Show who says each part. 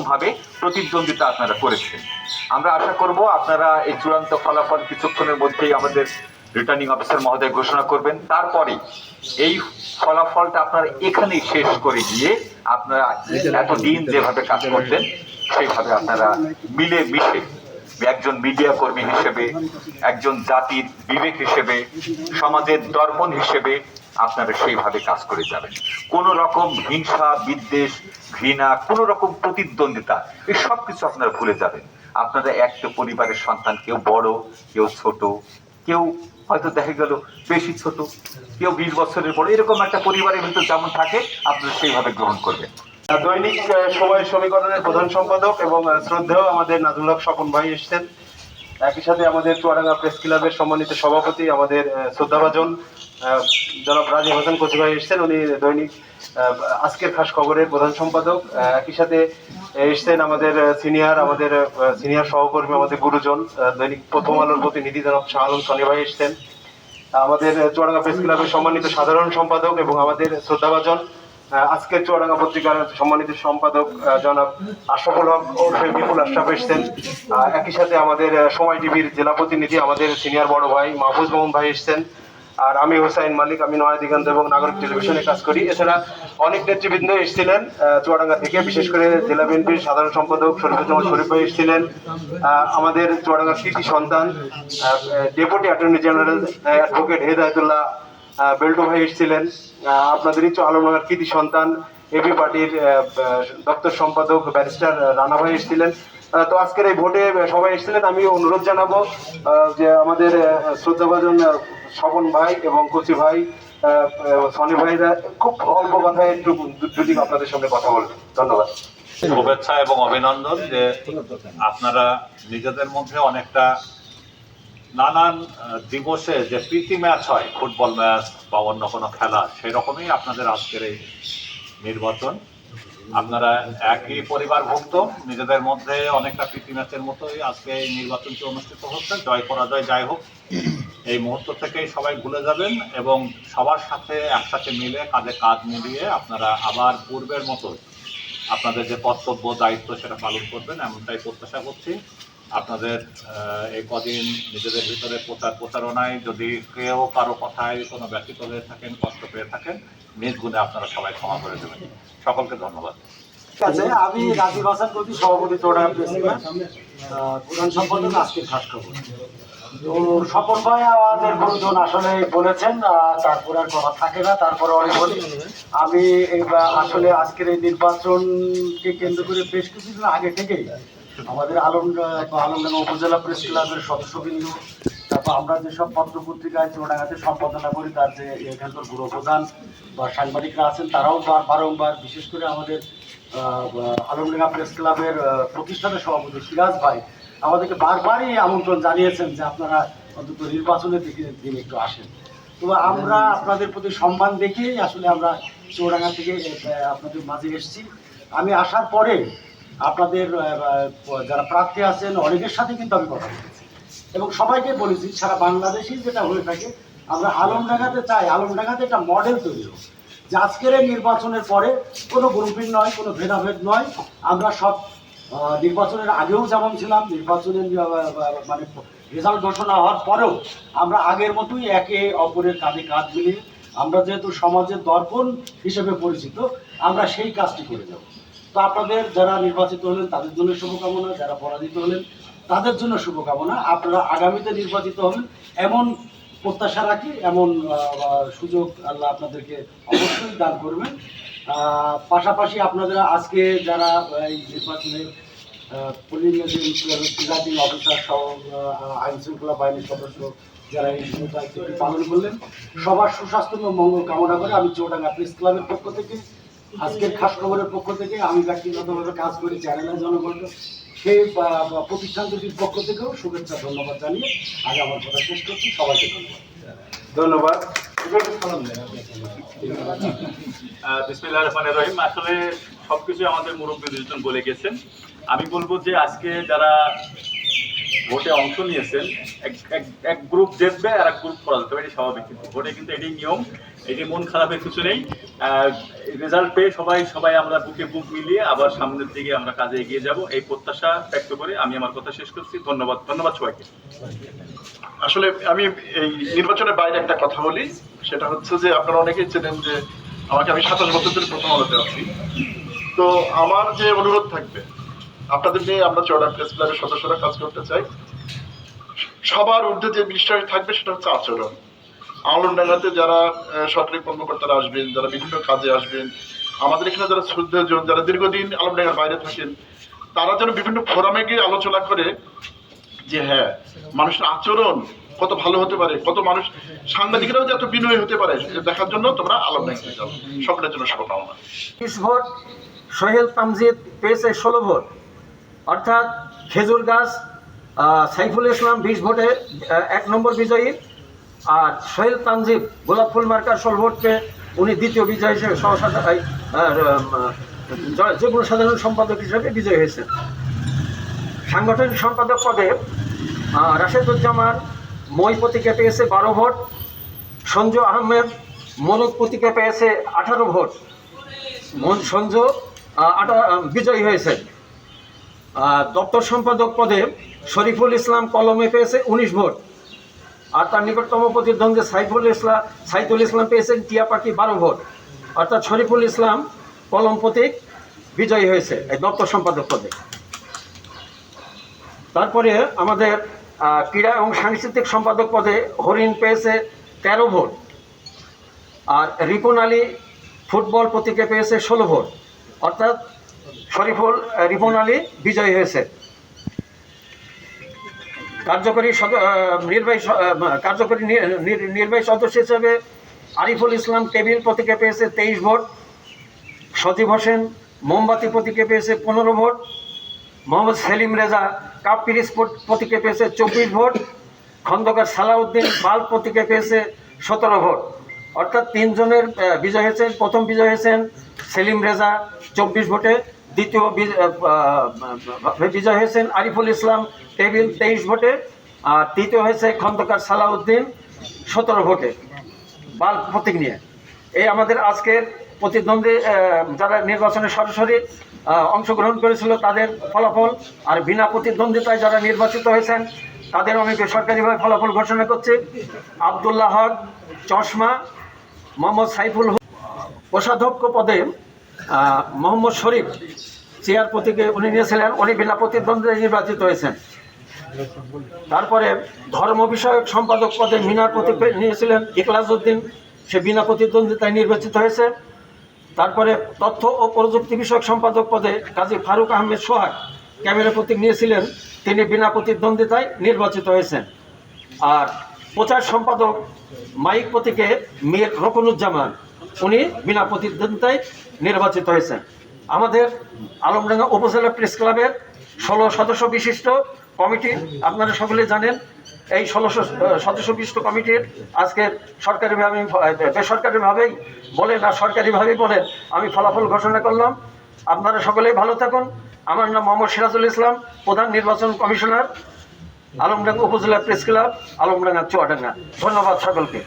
Speaker 1: রকম ভাবে প্রতিদ্বন্দ্বিতা আপনারা করেছেন। আমরা আশা করব আপনারা এই চূড়ান্ত ফলাফল কিছুক্ষণের মধ্যেই আমাদের রিটার্নিং অফিসার মহোদয় ঘোষণা করবেন। তারপরে এই ফলাফলটা আপনারা এখানেই শেষ করে গিয়ে আপনারা এতদিন যেভাবে কাজ করতেন, সেইভাবে আপনারা মিলে মিশে একজন মিডিয়া কর্মী হিসেবে, একজন জাতির বিবেক হিসেবে, সমাজের দর্পণ হিসেবে আপনারা সেইভাবে কাজ করে যাবেন। কোন রকম হিংসা বিদ্বেষ ঘৃণা কোন রকম প্রতিদ্বন্দ্বিতা এই সব কিছু আপনারা ভুলে যাবেন। আপনারা একটা পরিবারের সন্তান কেউ বড় কেউ ছোট কেউ হয়তো দেখা গেল বেশি ছোট কেউ বিশ বছরের বড় এরকম একটা পরিবারের ভিতর যেমন থাকে আপনারা সেইভাবে গ্রহণ করবেন।
Speaker 2: দৈনিক সময় সমীকরণের প্রধান সম্পাদক এবং আহ, শ্রদ্ধেয় আমাদের নাজুল হক স্বপন ভাই এসেছেন। একই সাথে আমাদের চুয়াডাঙ্গা প্রেস ক্লাবের সম্মানিত সভাপতি আমাদের শ্রদ্ধাভাজন জনাব রাজীব হোসেন কচি ভাই এসেছেন। উনি দৈনিক আজকের খাস খবরের প্রধান সম্পাদক। একই সাথে এসেছেন আমাদের সিনিয়র আমাদের সিনিয়র সহকর্মী, আমাদের গুরুজন দৈনিক প্রথম আলোর প্রতিনিধি জনাব শাহ আলম সনি ভাই এসেছেন। আমাদের চুয়াডাঙ্গা প্রেস ক্লাবের সম্মানিত সাধারণ সম্পাদক এবং আমাদের শ্রদ্ধাভাজন আহ, আজকের চুয়াডাঙ্গা পত্রিকার সম্মানিত সম্পাদক জনাব আশরাফুল হক ওরফে বিপুল আশরাফ এসছেন। একই সাথে আমাদের সময় টিভির জেলা প্রতিনিধি আমাদের সিনিয়র বড় ভাই মাহফুজ মোহন ভাই এসছেন। আর আমি হোসাইন মালিক আমি নয়া দিগন্ত এবং নাগরিক টেলিভিশনে কাজ করি। এছাড়া অনেক নেতৃবৃন্দ এসেছিলেন চুয়াডাঙ্গা থেকে বিশেষ করে জেলা বিএনপির সাধারণ সম্পাদক শরীফুজ্জামান শরীফ ভাই এসেছিলেন। আমাদের চুয়াডাঙ্গার কৃতি সন্তান deputy attorney general advocate Hedayatullah Beltu ভাই এসেছিলেন। আহ, আপনাদেরই তো আলমনগর কৃতি সন্তান এবি পার্টির দপ্তর সম্পাদক ব্যারিস্টার রানা ভাই এসেছিলেন। তো আজকের এই ভোটে সবাই এসেছিলেন। আমি অনুরোধ জানাব যে আমাদের শ্রদ্ধাভাজন স্বপন ভাই এবং কচি ভাই সনি ভাইরা খুব অল্প কথায় একটু যদি আপনাদের সঙ্গে কথা বলবেন ধন্যবাদ।
Speaker 3: শুভেচ্ছা এবং অভিনন্দন যে আপনারা নিজেদের মধ্যে অনেকটা নানান দিবসে যে প্রীতি ম্যাচ হয়, ফুটবল ম্যাচ বা অন্য কোনো খেলা সেই রকমই আপনাদের আজকের এই নির্বাচন। আপনারা একই পরিবারভুক্ত, নিজেদের মধ্যে অনেকটা প্রীতি ম্যাচের মতোই আজকে এই নির্বাচনটি অনুষ্ঠিত হচ্ছে। জয় পরাজয় যাই হোক, এই মুহূর্ত থেকেই সবাই ভুলে যাবেন এবং সবার সাথে একসাথে মিলে কাঁধে কাজ মিলিয়ে আপনারা আবার পূর্বের মতো আপনাদের যে কর্তব্য, দায়িত্ব সেটা পালন করবেন, এমনটাই প্রত্যাশা করছি। আপনাদের এই কদিন নিজেদের ভিতরে প্রচার প্রচারণায় যদি কেউ কারও কথায় কোনো ব্যতীত হয়ে থাকেন, কষ্ট পেয়ে থাকেন, নিজ গুণে আপনারা সবাই ক্ষমা করে দেবেন। সকলকে ধন্যবাদ।
Speaker 4: আমি রাজীব হাসান কবি সভাপতি চৌড়া প্রধান সম্পাদক আজকে খবর। তো স্বপন ভাই আমাদের গুরুজন আসলে বলেছেন তারপরে আর কথা থাকে না, তারপরে অনেক বলি। আমি আসলে আজকের এই নির্বাচনকে কেন্দ্র করে বেশ কিছুদিন আগে থেকেই আমাদের আলম আলমডাঙ্গা উপজেলা প্রেস ক্লাবের সদস্যবৃন্দ। তারপর আমরা যেসব পত্র পত্রিকায় চৌডাঙ্গাতে সম্পাদনা করি তার যে এখানকার গুরু প্রধান বা সাংবাদিকরা আছেন, তারাও বার- বারংবার, বিশেষ করে আমাদের আলমডাঙ্গা প্রেস ক্লাবের প্রতিষ্ঠানের সভাপতি সিরাজ ভাই, আমাদেরকে বারবারই আমন্ত্রণ জানিয়েছেন যে আপনারা অন্তত নির্বাচনের দিকে দিন একটু আসেন। তো আমরা আপনাদের প্রতি সম্মান দেখেই আসলে আমরা চৌরাঙ্গা থেকে আপনাদের মাঝে এসেছি। আমি আসার পরে আপনাদের যারা প্রার্থী আছেন, অনেকের সাথে কিন্তু আমি কথা বলেছি। এবং সবাইকে বলেছি, সারা বাংলাদেশেই যেটা হয়ে থাকে, আমরা আলমডাঙ্গাতে চাই আলম আলমডাঙ্গাতে একটা মডেল তৈরি হোক। যে আজকের নির্বাচনের পরে কোনো গ্রুপিং নয়, কোনো ভেদাভেদ নয়। আমরা সব নির্বাচনের আগেও যেমন ছিলাম, নির্বাচনের মানে রেজাল্ট ঘোষণা হওয়ার পরেও আমরা আগের মতোই একে অপরের কাঁধে কাঁধ মিলিয়ে আমরা যেহেতু সমাজের দর্পণ হিসেবে পরিচিত, আমরা সেই কাজটি করে যাব। তো আপনাদের যারা নির্বাচিত হলেন, তাদের জন্য শুভকামনা, যারা পরাজিত হলেন, তাদের জন্য শুভকামনা। আপনারা আগামীতে নির্বাচিত হবেন, এমন প্রত্যাশা রাখি, এমন সুযোগ আল্লাহ আপনাদেরকে অবশ্যই দান করবেন। পাশাপাশি আপনারা আজকে যারা এই নির্বাচনের প্রিজাইডিং অফিসার সহ আইন শৃঙ্খলা বাহিনীর সদস্য যারা এই দায়িত্বটি পালন করলেন, সবার সুস্বাস্থ্য এবং মঙ্গল কামনা করে আমি চৌডাঙ্গা প্রেস ক্লাবের পক্ষ থেকে আজকের খাস খবরের পক্ষ থেকে আমি ব্যক্তিগতভাবে কাজ করি চ্যানেলের জনগণ সেই প্রতিষ্ঠান দুটির পক্ষ থেকেও শুভেচ্ছা ধন্যবাদ জানিয়ে আজ আমার কথা শেষ করছি। সবাইকে ধন্যবাদ।
Speaker 2: ধন্যবাদ।
Speaker 5: বিসমিল্লাহ রহমানের রহিম। আসলে সবকিছু আমাদের মুরব্বী দুজন বলে গেছেন। আমি বলব যে আজকে যারা ভোটে অংশ নিয়েছেন এক- এক- এক গ্রুপ জিতবে আর এক গ্রুপ পরাজিত এটি স্বাভাবিক। কিন্তু ভোটে কিন্তু এটি নিয়ম এটি মন খারাপের কিছু নেই। রেজাল্ট পেয়ে সবাই সবাই আমরা বুকে বুক মিলিয়ে আবার সামনের দিকে আমরা কাজে এগিয়ে যাব। এই প্রত্যাশা ব্যক্ত করে আমি আমার কথা শেষ করছি। ধন্যবাদ ধন্যবাদ সবাইকে।
Speaker 6: আসলে আমি এই নির্বাচনের বাইরে একটা কথা বলি, সেটা হচ্ছে যে আপনারা অনেকেই চেনেন যে আমাকে আমি সাতাশ বছর ধরে প্রথম আলোতে আছি। তো আমার যে অনুরোধ থাকবে, আপনাদের নিয়ে আমরা চড়া প্রেস ক্লাবের সদস্যরা কাজ করতে চাই। সবার ঊর্ধ্বে যে বিষয় থাকবে সেটা হচ্ছে আচরণ। আলমডাঙ্গাতে যারা সরকারি কর্মকর্তারা আসবেন, যারা বিভিন্ন কাজে আসবেন, আমাদের এখানে যারা শ্রদ্ধাজন যারা দীর্ঘদিন আলমডাঙ্গার বাইরে থাকেন, তারা যেন বিভিন্ন ফোরামে গিয়ে আলোচনা করে যে হ্যাঁ মানুষের আচরণ কত ভালো হতে পারে, কত মানুষ, সাংবাদিকরাও যে এত বিনয় হতে পারে দেখার জন্য তোমরা আলম যাও। সকলের জন্য শুভকামনা।
Speaker 7: বিশ ভোট, সোহেল তামজিদ পেয়েছে ষোলো ভোট। অর্থাৎ খেজুর গাছ সাইফুল ইসলাম বিশ ভোটে এক নম্বর বিজয়ী। আর সোহেল তানজিব গোলাপ ফুল মার্কার ষোলো ভোট উনি দ্বিতীয় বিজয় হিসেবে সহসাধা এই, আহ, আহ, সাধারণ সম্পাদক হিসেবে বিজয়ী হয়েছেন। সাংগঠনিক সম্পাদক পদে রাশেদুজ্জামান মই প্রতীকে পেয়েছে বারো ভোট সঞ্জু আহমেদ মনোজ প্রতীকে পেয়েছে আঠারো ভোট। সঞ্জু বিজয়ী হয়েছে দপ্তর সম্পাদক পদে শরীফুল ইসলাম কলমে পেয়েছে উনিশ ভোট। আর তার নিকটতম প্রতিদ্বন্দ্বী সাইফুল ইসলাম সাইফুল ইসলাম পেয়েছেন টিয়া পাখি বারো ভোট। অর্থাৎ শরীফুল ইসলাম কলম প্রতীক, বিজয়ী হয়েছে, এই দপ্তর সম্পাদক পদে। তারপরে আমাদের ক্রীড়া এবং সাংস্কৃতিক সম্পাদক পদে হরিণ পেয়েছে তেরো ভোট। আর রিপন আলী ফুটবল প্রতীকে পেয়েছে ষোলো ভোট। অর্থাৎ শরীফুল, রিপন আলী বিজয়ী হয়েছে। কার্যকরী নির্বাহী কার্যকরী নির্বাহী সদস্য হিসেবে আরিফুল ইসলাম টেবিল প্রতীকে পেয়েছে তেইশ ভোট, সজীব হোসেন মোমবাতি প্রতীকে পেয়েছে পনেরো ভোট, মোহাম্মদ সেলিম রেজা কাপ পিরিস প্রতীকে পেয়েছে চব্বিশ ভোট, খন্দকার সালাউদ্দিন বাল প্রতীকে পেয়েছে সতেরো ভোট। অর্থাৎ তিনজনের বিজয় হয়েছেন, প্রথম বিজয় হয়েছেন সেলিম রেজা চব্বিশ ভোটে। দ্বিতীয় বিজয় হয়েছেন আরিফুল ইসলাম, টেবিল তেইশ ভোটে। আর তৃতীয় হয়েছে খন্দকার সালাউদ্দিন, সতেরো ভোটে। বাল প্রতীক নিয়ে। এই আমাদের আজকের প্রতিদ্বন্দ্বী যারা নির্বাচনে সরাসরি অংশগ্রহণ করেছিল তাদের ফলাফল আর বিনা প্রতিদ্বন্দ্বিতায় যারা নির্বাচিত হয়েছেন, তাদের আমি বেসরকারিভাবে ফলাফল ঘোষণা করছি। আবদুল্লাহ হক, চশমা, মোহাম্মদ সাইফুল কোষাধ্যক্ষ পদে মোহাম্মদ শরীফ চেয়ার প্রতীকে উনি নিয়েছিলেন, উনি বিনা প্রতিদ্বন্দ্বিতায় নির্বাচিত হয়েছেন। তারপরে ধর্ম বিষয়ক সম্পাদক পদে মিনার প্রতীক নিয়েছিলেন ইকলাস উদ্দিন, সে বিনা প্রতিদ্বন্দ্বিতায় নির্বাচিত হয়েছে। তারপরে তথ্য ও প্রযুক্তি বিষয়ক সম্পাদক পদে কাজী ফারুক আহমেদ সোহাগ ক্যামেরা প্রতীক নিয়েছিলেন, তিনি বিনা প্রতিদ্বন্দ্বিতায় নির্বাচিত হয়েছেন। আর প্রচার সম্পাদক মাইক প্রতীকে মীর রকনুজ্জামান। উনি বিনা প্রতিদ্বন্দ্বিতায় নির্বাচিত হয়েছেন। আমাদের আলমডাঙ্গা উপজেলা প্রেস ক্লাবের ষোলো সদস্য বিশিষ্ট কমিটি, আপনারা সকলে জানেন, এই ষোলোশো সদস্য বিশিষ্ট কমিটির আজকে সরকারিভাবে বেসরকারিভাবেই বলেন আর সরকারিভাবেই বলেন, আমি ফলাফল ঘোষণা করলাম। আপনারা সকলেই ভালো থাকুন। আমার নাম মোহাম্মদ সিরাজুল ইসলাম, প্রধান নির্বাচন কমিশনার। আলমডাঙ্গা উপজেলা প্রেস ক্লাব আলমডাঙ্গা চুয়াডাঙ্গা। ধন্যবাদ সকলকে।